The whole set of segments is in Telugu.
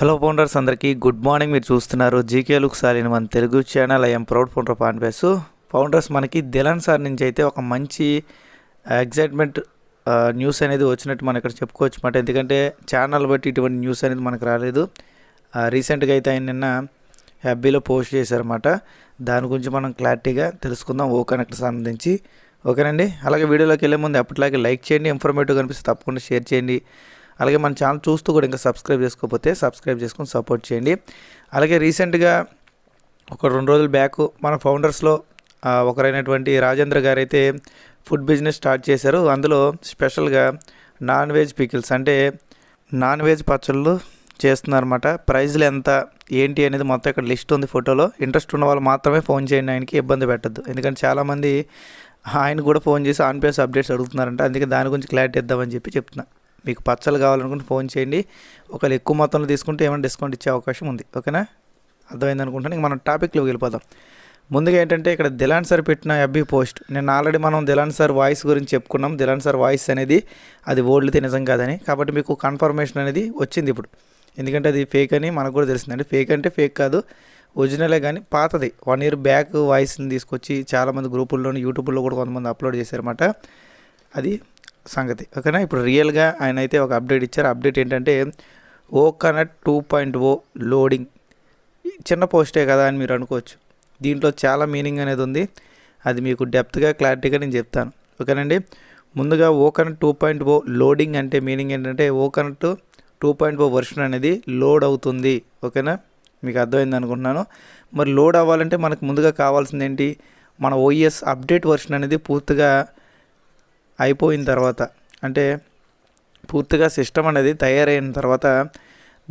హలో ఫౌండర్స్ అందరికీ గుడ్ మార్నింగ్ మీరు చూస్తున్నారు జీకే లుక్ సాలిన్ మన Telugu channel I'm proud founder పాన్పేస్ founders మనకి దిలాన్ సార్ నుంచి అయితే ఒక మంచి ఎగ్జైట్మెంట్ న్యూస్ అనేది వచ్చినట్టు మనం ఇక్కడ చెప్పుకోవచ్చు మాట ఎందుకంటే ఛానల్ బట్టి ఇటువంటి న్యూస్ అనేది మనకు రాలేదు. రీసెంట్గా అయితే ఆయన నిన్న హ్యాబీలో పోస్ట్ చేశారన్నమాట దాని గురించి మనం క్లారిటీగా తెలుసుకుందాం. ఓ కనెక్ట్ సంబంధించి. ఓకేనండి? అలాగే వీడియోలోకి వెళ్ళే ముందు ఎప్పటిలాగే లైక్ చేయండి. ఇన్ఫర్మేటివ్ కనిపిస్తే తప్పకుండా షేర్ చేయండి. అలాగే మన ఛానల్ చూస్తూ కూడా ఇంకా సబ్స్క్రైబ్ చేసుకోకపోతే సబ్స్క్రైబ్ చేసుకొని సపోర్ట్ చేయండి. అలాగే రీసెంట్గా ఒక రెండు రోజుల బ్యాక్ మన ఫౌండర్స్లో ఒకరైనటువంటి రాజేంద్ర గారు అయితే ఫుడ్ బిజినెస్ స్టార్ట్ చేశారు. అందులో స్పెషల్గా నాన్ వెజ్ పికిల్స్ అంటే నాన్ వెజ్ పచ్చళ్ళు చేస్తున్నారన్నమాట. ప్రైజ్లు ఎంత ఏంటి అనేది మొత్తం ఇక్కడ లిస్ట్ ఉంది ఫోటోలో. ఇంట్రెస్ట్ ఉన్న వాళ్ళు మాత్రమే ఫోన్ చేయండి ఆయనకి ఇబ్బంది పెట్టద్దు. ఎందుకంటే చాలామంది ఆయన కూడా ఫోన్ చేసి ఆన్ పేస్ అప్డేట్స్ అడుగుతున్నారంట. అందుకే దాని గురించి క్లారిటీ ఇద్దామని చెప్పి చెప్తున్నా. మీకు పచ్చలు కావాలనుకుంటే ఫోన్ చేయండి. ఒకవేళ ఎక్కువ మొత్తంలో తీసుకుంటే ఏమైనా డిస్కౌంట్ ఇచ్చే అవకాశం ఉంది. ఓకేనా? అర్థమైంది అనుకుంటాను ఇంక మనం టాపిక్లోకి వెళ్ళిపోదాం. ముందుగా ఏంటంటే ఇక్కడ దిలాన్ సార్ పెట్టిన ఎబ్బీ పోస్ట్ నేను ఆల్రెడీ మనం దిలాన్ సార్ వాయిస్ గురించి చెప్పుకున్నాం. దిలాన్ సార్ వాయిస్ అనేది అది ఓల్డ్ది నిజం కాదని. కాబట్టి మీకు కన్ఫర్మేషన్ అనేది వచ్చింది ఇప్పుడు. ఎందుకంటే అది ఫేక్ అని మనకు కూడా తెలిసిందండి ఫేక్ అంటే ఫేక్ కాదు. ఒరిజినలే కానీ పాతది. వన్ ఇయర్ బ్యాక్ వాయిస్ని తీసుకొచ్చి చాలామంది గ్రూపుల్లోని యూట్యూబ్లో కూడా కొంతమంది అప్లోడ్ చేశారన్నమాట. అది సంగతి. ఓకేనా? ఇప్పుడు రియల్గా ఆయన అయితే ఒక అప్డేట్ ఇచ్చారు. అప్డేట్ ఏంటంటే ఓకనట్ టూ పాయింట్ ఓ లోడింగ్. చిన్న పోస్టే కదా అని మీరు అనుకోవచ్చు. దీంట్లో చాలా మీనింగ్ అనేది ఉంది. అది మీకు డెప్త్గా క్లారిటీగా నేను చెప్తాను. ఓకేనండి? ముందుగా O two point O loading అంటే మీనింగ్ ఏంటంటే ఓకనట్ టూ పాయింట్ ఓ వర్షన్ అనేది లోడ్ అవుతుంది. ఓకేనా? మీకు అర్థమైంది అనుకుంటున్నాను. మరి లోడ్ అవ్వాలంటే మనకు ముందుగా కావాల్సింది ఏంటి? మన ఓఎస్ అప్డేట్ వర్షన్ అనేది పూర్తిగా అయిపోయిన తర్వాత అంటే పూర్తిగా సిస్టమ్ అనేది తయారైన తర్వాత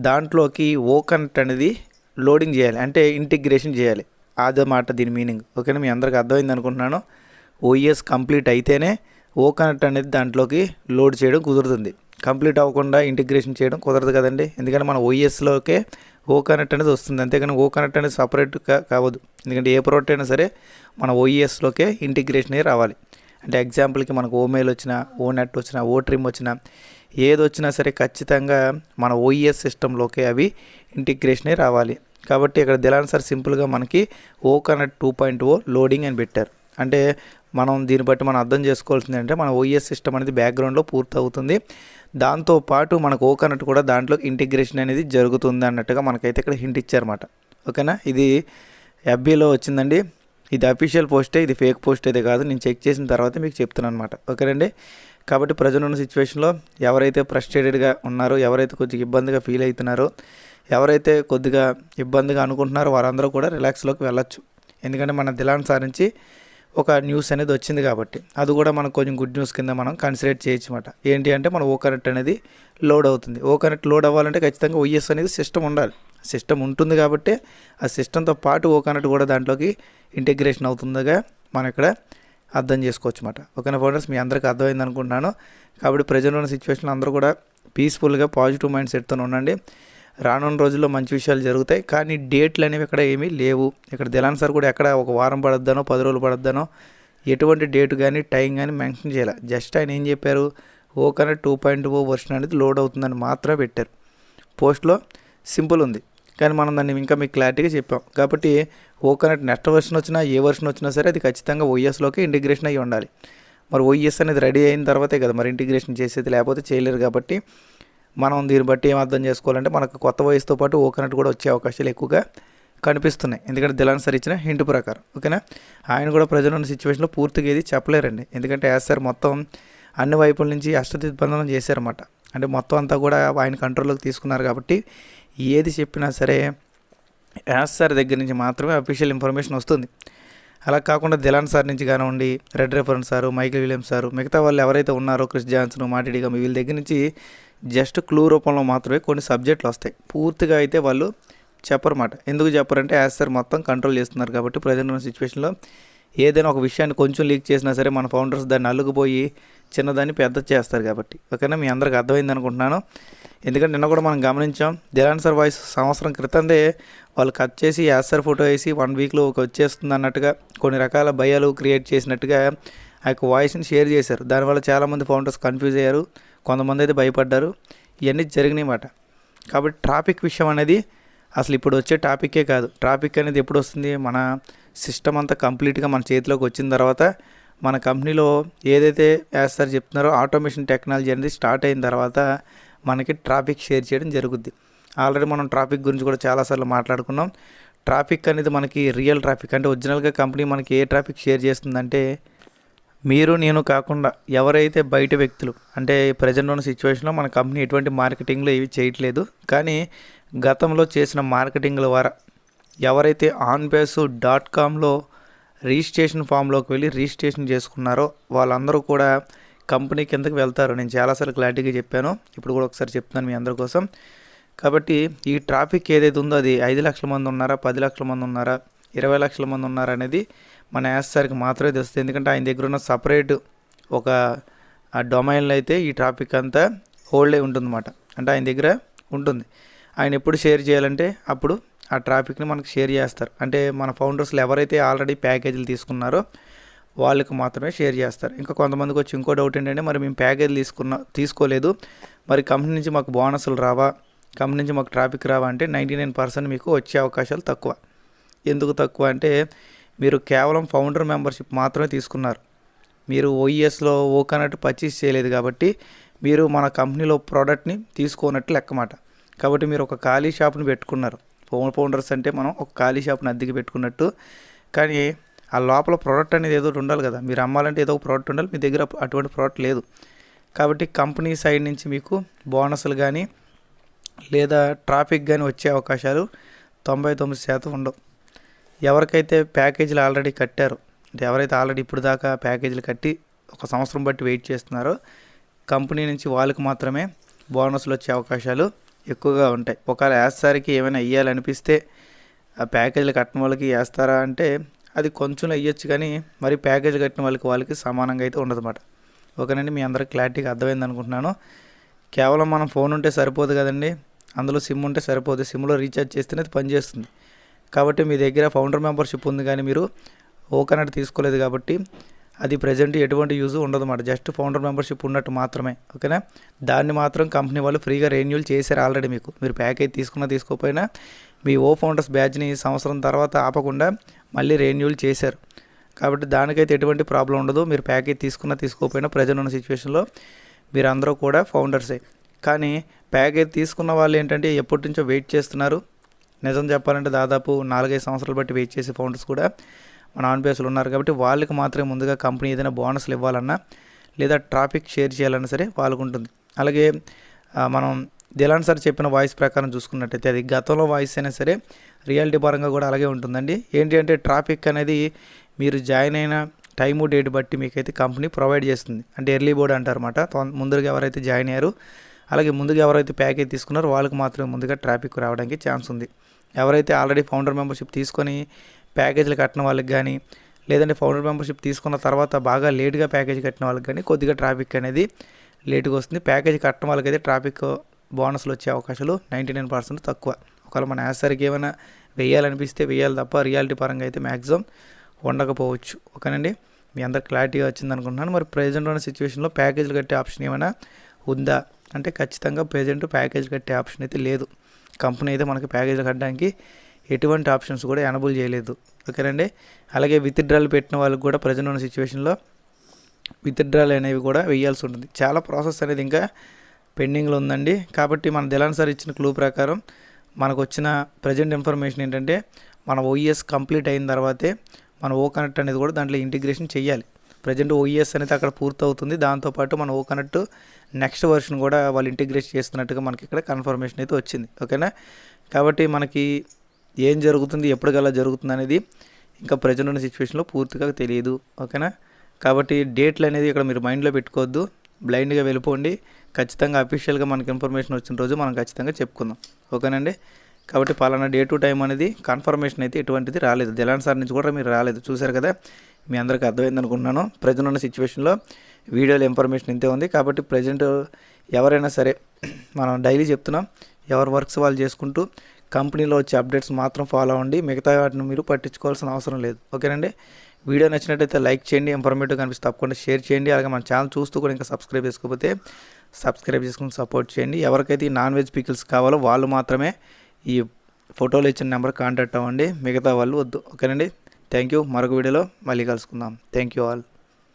దాంట్లోకి ఓ కనెక్ట్ అనేది లోడింగ్ చేయాలి అంటే ఇంటిగ్రేషన్ చేయాలి. అదన్నమాట దీని మీనింగ్ ఓకేనా మీ అందరికి అర్థమైంది అనుకుంటున్నాను. ఓఈఎస్ కంప్లీట్ అయితేనే ఓ కనెక్ట్ అనేది దాంట్లోకి లోడ్ చేయడం కుదురుతుంది. కంప్లీట్ అవ్వకుండా ఇంటిగ్రేషన్ చేయడం కుదరదు కదండి. ఎందుకంటే మన ఓఎస్లోకే ఓ కనెక్ట్ అనేది వస్తుంది. అంతేకాని ఓ కనెక్ట్ అనేది సపరేట్ కావద్దు. ఎందుకంటే ఏ ప్రోడక్ట్ అయినా సరే మన ఓఈఎస్లోకే ఇంటిగ్రేషన్ రావాలి. అంటే ఎగ్జాంపుల్కి మనకు ఓ మెయిల్ వచ్చినా ఓ నెట్ వచ్చినా ఓ ట్రిమ్ వచ్చినా ఏది వచ్చినా సరే ఖచ్చితంగా మన ఓఈఎస్ సిస్టంలోకి అవి ఇంటిగ్రేషన్ రావాలి. కాబట్టి ఇక్కడ దిలాన్ సార్ సింపుల్గా మనకి O connect two point O loading అని పెట్టారు. అంటే మనం దీన్ని బట్టి మనం అర్థం చేసుకోవాల్సింది అంటే మన ఓఈఎస్ సిస్టమ్ అనేది బ్యాక్గ్రౌండ్లో పూర్తవుతుంది. దాంతోపాటు దాంతో పాటు మనకు ఓకనట్ కూడా దాంట్లో ఇంటిగ్రేషన్ అనేది జరుగుతుంది అన్నట్టుగా మనకైతే ఇక్కడ హింట్ ఇచ్చారన్నమాట. ఓకేనా? ఇది ఎఫ్బీలో వచ్చిందండి. ఇది అఫీషియల్ పోస్టే ఇది ఫేక్ పోస్ట్ అయితే కాదు. నేను చెక్ చేసిన తర్వాత మీకు చెప్తున్నాను అనమాట ఓకేనండి కాబట్టి ప్రజలు ఉన్న సిచ్యువేషన్లో ఎవరైతే ఫ్రస్ట్రేటెడ్గా ఉన్నారో ఎవరైతే కొద్దిగా ఇబ్బందిగా ఫీల్ అవుతున్నారో ఎవరైతే కొద్దిగా ఇబ్బందిగా అనుకుంటున్నారో వారందరూ కూడా రిలాక్స్లోకి వెళ్ళొచ్చు. ఎందుకంటే మన దిలాన్ సార్ నుంచి ఒక న్యూస్ అనేది వచ్చింది కాబట్టి. అది కూడా మనకు కొంచెం గుడ్ న్యూస్ కింద మనం కన్సిడర్ చేయొచ్చు అనమాట ఏంటి అంటే మన ఓ కనెక్ట్ అనేది లోడ్ అవుతుంది. ఓ కనెక్ట్ లోడ్ అవ్వాలంటే ఖచ్చితంగా ఓఎస్ అనేది సిస్టమ్ ఉండాలి. సిస్టమ్ ఉంటుంది కాబట్టి ఆ సిస్టంతో పాటు ఓ కూడా దాంట్లోకి ఇంటిగ్రేషన్ అవుతుందిగా మనం ఇక్కడ అర్థం చేసుకోవచ్చు అనమాట ఓకేనా ఫౌండర్స్? మీ అందరికీ అర్థమైంది అనుకుంటున్నాను. కాబట్టి ప్రజెంట్ ఉన్న సిచ్యువేషన్లో అందరూ కూడా పీస్ఫుల్గా పాజిటివ్ మైండ్ సెట్తో ఉండండి. రానున్న రోజుల్లో మంచి విషయాలు జరుగుతాయి. కానీ డేట్లు అనేవి ఇక్కడ ఏమీ లేవు. ఇక్కడ దిలాన్ సార్ కూడా ఎక్కడ ఒక వారం పడద్దనో పది రోజులు పడద్దనో ఎటువంటి డేట్ కానీ టైం కానీ మెన్షన్ చేయాలి. జస్ట్ ఆయన ఏం చెప్పారు? O two point O version అనేది లోడ్ అవుతుందని మాత్రమే పెట్టారు. పోస్ట్లో సింపుల్ ఉంది. కానీ మనం దాన్ని ఇంకా మీకు క్లారిటీగా చెప్పాం. కాబట్టి ఓకోనట్ నెక్స్ట్ వర్షన్ వచ్చినా ఏ వర్షన్ వచ్చినా సరే అది ఖచ్చితంగా ఓఎస్లోకి ఇంటిగ్రేషన్ అయ్యి ఉండాలి. మరి ఓఎస్ అనేది రెడీ అయిన తర్వాతే కదా మరి ఇంటిగ్రేషన్ చేసేది లేకపోతే చేయలేరు కాబట్టి మనం దీన్ని బట్టి ఏం అర్థం చేసుకోవాలంటే మనకు కొత్త వయసుతో పాటు ఓ కూడా వచ్చే అవకాశాలు ఎక్కువగా కనిపిస్తున్నాయి. ఎందుకంటే దిలాన్ సార్ ఇచ్చిన హింట్ ప్రకారం ఓకేనా? ఆయన కూడా ప్రజలు ఉన్న సిచ్యువేషన్లో పూర్తిగా ఏది చెప్పలేరండి. ఎందుకంటే యాజ్ సార్ మొత్తం అన్ని వైపుల నుంచి అష్టదిగ్బంధనం చేశారన్నమాట. అంటే మొత్తం అంతా కూడా ఆయన కంట్రోల్లోకి తీసుకున్నారు కాబట్టి ఏది చెప్పినా సరే యాస్ సార్ దగ్గర నుంచి మాత్రమే అఫీషియల్ ఇన్ఫర్మేషన్ వస్తుంది. అలా కాకుండా దిలాన్ సార్ నుంచి కానివ్వండి red reference sir Michael Williams sir మిగతా వాళ్ళు ఎవరైతే ఉన్నారో క్రిస్ జాన్సన్ మాటిడిగా వీళ్ళ దగ్గర నుంచి జస్ట్ క్లూ రూపంలో మాత్రమే కొన్ని సబ్జెక్టులు వస్తాయి. పూర్తిగా అయితే వాళ్ళు చెప్పరమాట. ఎందుకు చెప్పరంటే యాజ్ సార్ మొత్తం కంట్రోల్ చేస్తున్నారు కాబట్టి ప్రజెంట్ ఉన్న సిచ్యువేషన్లో ఏదైనా ఒక విషయాన్ని కొంచెం లీక్ చేసినా సరే మన ఫౌండర్స్ దాన్ని అల్లుకుపోయి చిన్నదాన్ని పెద్ద చేస్తారు కాబట్టి. ఓకేనా? మీ అందరికి అర్థమైంది అనుకుంటున్నాను. ఎందుకంటే నిన్న కూడా మనం గమనించాం దిలాన్ సార్ వాయిస్ సంవత్సరం క్రితందే వాళ్ళు కట్ చేసి యాసర్ ఫోటో వేసి వన్ వీక్లో ఒక వచ్చేస్తుంది అన్నట్టుగా కొన్ని రకాల భయాలు క్రియేట్ చేసినట్టుగా ఆ యొక్క వాయిస్ని షేర్ చేశారు. దానివల్ల చాలామంది ఫౌండర్స్ కన్ఫ్యూజ్ అయ్యారు కొంతమంది అయితే భయపడ్డారు. ఇవన్నీ జరిగినాయి మాట కాబట్టి ట్రాఫిక్ విషయం అనేది అసలు ఇప్పుడు వచ్చే టాపికే కాదు. ట్రాఫిక్ అనేది ఎప్పుడు వస్తుంది? మన సిస్టమ్ అంతా కంప్లీట్గా మన చేతిలోకి వచ్చిన తర్వాత మన కంపెనీలో ఏదైతే వేస్తారు చెప్తున్నారో ఆటోమేషన్ టెక్నాలజీ అనేది స్టార్ట్ అయిన తర్వాత మనకి ట్రాఫిక్ షేర్ చేయడం జరుగుద్ది. ఆల్రెడీ మనం ట్రాఫిక్ గురించి కూడా చాలాసార్లు మాట్లాడుకున్నాం. ట్రాఫిక్ అనేది మనకి రియల్ ట్రాఫిక్ అంటే ఒరిజినల్గా కంపెనీ మనకి ఏ ట్రాఫిక్ షేర్ చేస్తుందంటే మీరు నేను కాకుండా ఎవరైతే బయట వ్యక్తులు అంటే ప్రజెంట్ ఉన్న సిచ్యువేషన్లో మన కంపెనీ ఎటువంటి మార్కెటింగ్లో ఏవి చేయట్లేదు. కానీ గతంలో చేసిన మార్కెటింగ్ల ద్వారా ఎవరైతే ఆన్ బేస్ డాట్ కామ్లో రిజిస్ట్రేషన్ ఫామ్లోకి వెళ్ళి రిజిస్ట్రేషన్ చేసుకున్నారో వాళ్ళందరూ కూడా కంపెనీ కిందకి వెళ్తారు. నేను చాలాసార్లు క్లారిటీగా చెప్పాను. ఇప్పుడు కూడా ఒకసారి చెప్తున్నాను మీ అందరి కోసం. కాబట్టి ఈ ట్రాఫిక్ ఏదైతే ఉందో అది ఐదు లక్షల మంది ఉన్నారా పది లక్షల మంది ఉన్నారా ఇరవై లక్షల మంది ఉన్నారా అనేది మన యాస్సార్కి మాత్రమే తెలుస్తుంది. ఎందుకంటే ఆయన దగ్గర ఉన్న సపరేట్ ఒక డొమైన్లో అయితే ఈ ట్రాఫిక్ అంతా హోల్డ్ అయి ఉంటుందన్నమాట. అంటే ఆయన దగ్గర ఉంటుంది. ఆయన ఎప్పుడు షేర్ చేయాలంటే అప్పుడు ఆ ట్రాఫిక్ని మనకు షేర్ చేస్తారు. అంటే మన ఫౌండర్స్లో ఎవరైతే ఆల్రెడీ ప్యాకేజీలు తీసుకున్నారో వాళ్ళకి మాత్రమే షేర్ చేస్తారు. ఇంకా కొంతమందికి వచ్చి ఇంకో డౌట్ ఏంటంటే మరి మేము ప్యాకేజీలు తీసుకున్న తీసుకోలేదు. మరి కంపెనీ నుంచి మాకు బోనస్లు రావా? కంపెనీ నుంచి మాకు ట్రాఫిక్ రావా? అంటే నైంటీ నైన్ పర్సెంట్ మీకు వచ్చే అవకాశాలు తక్కువ. ఎందుకు తక్కువ అంటే మీరు కేవలం ఫౌండర్ మెంబర్షిప్ మాత్రమే తీసుకున్నారు. మీరు ఓఈఎస్లో ఓకనట్టు పర్చేస్ చేయలేదు కాబట్టి మీరు మన కంపెనీలో ప్రోడక్ట్ని తీసుకోనట్టు లెక్కమాట. కాబట్టి మీరు ఒక ఖాళీ షాప్ని పెట్టుకున్నారు. హోమ్ ఫౌండర్స్ అంటే మనం ఒక ఖాళీ షాప్ని అద్దెకి పెట్టుకున్నట్టు. కానీ ఆ లోపల ప్రోడక్ట్ అనేది ఏదో ఒకటి ఉండాలి కదా. మీరు అమ్మాలంటే ఏదో ఒక ప్రోడక్ట్ ఉండాలి. మీ దగ్గర అటువంటి ప్రోడక్ట్ లేదు. కాబట్టి కంపెనీ సైడ్ నుంచి మీకు బోనస్లు కానీ లేదా ట్రాఫిక్ కానీ వచ్చే అవకాశాలు తొంభై తొమ్మిది శాతం ఉండవు. ఎవరికైతే ప్యాకేజీలు ఆల్రెడీ కట్టారు అంటే ఎవరైతే ఆల్రెడీ ఇప్పుడు దాకా ప్యాకేజీలు కట్టి ఒక సంవత్సరం బట్టి వెయిట్ చేస్తున్నారో కంపెనీ నుంచి వాళ్ళకి మాత్రమే బోనస్లు వచ్చే అవకాశాలు ఎక్కువగా ఉంటాయి. ఒకవేళ వేస్తారికి ఏమైనా వేయాలనిపిస్తే ఆ ప్యాకేజీలు కట్టిన వాళ్ళకి వేస్తారా అంటే అది కొంచెం వేయచ్చు కానీ మరి ప్యాకేజ్ కట్టిన వాళ్ళకి వాళ్ళకి సమానంగా అయితే ఉండదన్నమాట. ఓకేనండి మీ అందరికి క్లారిటీగా అర్థమైంది అనుకుంటున్నాను. కేవలం మనం ఫోన్ ఉంటే సరిపోదు కదండి. అందులో సిమ్ ఉంటే సరిపోదు. సిమ్లో రీఛార్జ్ చేస్తేనే అది పనిచేస్తుంది. కాబట్టి మీ దగ్గర ఫౌండర్ మెంబర్షిప్ ఉంది కానీ మీరు ఓకనట్ తీసుకోలేదు కాబట్టి అది ప్రజెంట్ ఎటువంటి యూజ్ ఉండదు అన్నమాట జస్ట్ ఫౌండర్ మెంబర్షిప్ ఉన్నట్టు మాత్రమే ఓకేనా? దాన్ని మాత్రం కంపెనీ వాళ్ళు ఫ్రీగా రెన్యూల్ చేశారు ఆల్రెడీ మీకు. మీరు ప్యాకేజ్ తీసుకున్నా తీసుకోకపోయినా మీ ఓ ఫౌండర్స్ బ్యాచ్ని సంవత్సరం తర్వాత ఆపకుండా మళ్ళీ రెన్యూల్ చేశారు. కాబట్టి దానికైతే ఎటువంటి ప్రాబ్లం ఉండదు. మీరు ప్యాకేజ్ తీసుకున్నా తీసుకోకపోయినా ప్రజెంట్ ఉన్న సిచ్యువేషన్లో మీరు అందరూ కూడా ఫౌండర్సే కానీ ప్యాకేజ్ తీసుకున్న వాళ్ళు ఏంటంటే ఎప్పటి నుంచో వెయిట్ చేస్తున్నారు. నిజం చెప్పాలంటే దాదాపు నాలుగైదు సంవత్సరాలు బట్టి వెయిట్ చేసే ఫౌండర్స్ కూడా మన ఆన్పేస్లో ఉన్నారు కాబట్టి వాళ్ళకి మాత్రమే ముందుగా కంపెనీ ఏదైనా బోనస్లు ఇవ్వాలన్నా లేదా ట్రాఫిక్ షేర్ చేయాలన్నా సరే వాళ్ళకు ఉంటుంది. అలాగే మనం దిలాన్ సార్ చెప్పిన వాయిస్ ప్రకారం చూసుకున్నట్టయితే అది గతంలో వాయిస్ అయినా సరే రియాలిటీ పరంగా కూడా అలాగే ఉంటుందండి. ఏంటి అంటే ట్రాఫిక్ అనేది మీరు జాయిన్ అయిన టైము డేట్ బట్టి మీకైతే కంపెనీ ప్రొవైడ్ చేస్తుంది. అంటే ఎర్లీ బోర్డ్ అంటారన్నమాట. ముందుగా ఎవరైతే జాయిన్ అయ్యారో అలాగే ముందుగా ఎవరైతే ప్యాకేజ్ తీసుకున్నారో వాళ్ళకి మాత్రమే ముందుగా ట్రాఫిక్ రావడానికి ఛాన్స్ ఉంది. ఎవరైతే ఆల్రెడీ ఫౌండర్ మెంబర్షిప్ తీసుకొని ప్యాకేజీలు కట్టిన వాళ్ళకి కానీ లేదంటే ఫౌండర్ మెంబర్షిప్ తీసుకున్న తర్వాత బాగా లేట్గా ప్యాకేజ్ కట్టిన వాళ్ళకి కానీ కొద్దిగా ట్రాఫిక్ అనేది లేటుగా వస్తుంది. ప్యాకేజ్ కట్టడం వాళ్ళకైతే ట్రాఫిక్ బోనస్లు వచ్చే అవకాశాలు నైంటీ నైన్ పర్సెంట్ తక్కువ. ఒకవేళ మన యాసరికి ఏమైనా వేయాలనిపిస్తే వేయాలి తప్ప రియాలిటీ పరంగా అయితే మ్యాక్సిమం ఉండకపోవచ్చు. ఓకేనండి? మీ అందరు క్లారిటీగా వచ్చింది అనుకుంటున్నాను. మరి ప్రజెంట్ ఉన్న సిచ్యువేషన్లో ప్యాకేజీలు కట్టే ఆప్షన్ ఏమైనా ఉందా? అంటే ఖచ్చితంగా ప్రజెంట్ ప్యాకేజ్ కట్టే ఆప్షన్ అయితే లేదు. కంపెనీ అయితే మనకి ప్యాకేజీలు కట్టడానికి ఎటువంటి ఆప్షన్స్ కూడా ఎనబుల్ చేయలేదు. ఓకేనండి? అలాగే విత్డ్రాలు పెట్టిన వాళ్ళకి కూడా ప్రజెంట్ ఉన్న సిచ్యువేషన్లో విత్డ్రాలు అనేవి కూడా వేయాల్సి ఉంటుంది. చాలా ప్రాసెస్ అనేది ఇంకా పెండింగ్లో ఉందండి. కాబట్టి మన దిలాన్ సార్ ఇచ్చిన క్లూ ప్రకారం మనకు వచ్చిన ప్రజెంట్ ఇన్ఫర్మేషన్ ఏంటంటే మన ఓఈఎస్ కంప్లీట్ అయిన తర్వాతే మన ఓ కనెక్ట్ అనేది కూడా దాంట్లో ఇంటిగ్రేషన్ చేయాలి ప్రజెంట్ ఓఈఎస్ అనేది అక్కడ పూర్తవుతుంది. దాంతోపాటు మన ఓ కనెక్ట్ నెక్స్ట్ వర్షన్ కూడా వాళ్ళు ఇంటిగ్రేట్ చేస్తున్నట్టుగా మనకి ఇక్కడ కన్ఫర్మేషన్ అయితే వచ్చింది. ఓకేనా? కాబట్టి మనకి ఏం జరుగుతుంది ఎప్పటికల్లా జరుగుతుంది అనేది ఇంకా ప్రజెంట్ ఉన్న సిచ్యువేషన్లో పూర్తిగా తెలియదు ఓకేనా? కాబట్టి డేట్లు అనేది ఇక్కడ మీరు మైండ్లో పెట్టుకోవద్దు బ్లైండ్గా వెళ్ళిపోండి. ఖచ్చితంగా అఫీషియల్గా మనకి ఇన్ఫర్మేషన్ వచ్చిన రోజు మనం ఖచ్చితంగా చెప్పుకుందాం ఓకేనండి? కాబట్టి పలానా డే టు టైం అనేది కన్ఫర్మేషన్ అయితే ఎటువంటిది రాలేదు. జలాన్ సార్ నుంచి కూడా మీరు రాలేదు. చూశారు కదా మీ అందరికీ అర్థమైంది అనుకుంటున్నాను. ప్రజెంట్ ఉన్న సిచ్యువేషన్లో వీడియోలో ఇన్ఫర్మేషన్ ఇంతే ఉంది. కాబట్టి ప్రజెంట్ ఎవరైనా సరే మనం డైలీ చెప్తున్నాం. ఎవరి వర్క్స్ వాళ్ళు చేసుకుంటూ కంపెనీలో వచ్చే అప్డేట్స్ మాత్రం ఫాలో అవ్వండి. మిగతా వాటిని మీరు పట్టించుకోవాల్సిన అవసరం లేదు. ఓకేనండి? వీడియో నచ్చినట్టయితే లైక్ చేయండి. ఇన్ఫర్మేటివ్ కనిపిస్తే తప్పకుండా షేర్ చేయండి. అలాగే మన ఛానల్ చూస్తూ కూడా ఇంకా సబ్స్క్రైబ్ చేసుకోకపోతే సబ్స్క్రైబ్ చేసుకుని సపోర్ట్ చేయండి. ఎవరికైతే ఈ నాన్ వెజ్ పికిల్స్ కావాలో వాళ్ళు మాత్రమే ఈ ఫోటోలు ఇచ్చిన నెంబర్ కాంటాక్ట్ అవ్వండి. మిగతా వాళ్ళు వద్దు. ఓకేనండి? Thank you. మరొక వీడియోలో మళ్ళీ కలుసుకుందాం. Thank you all.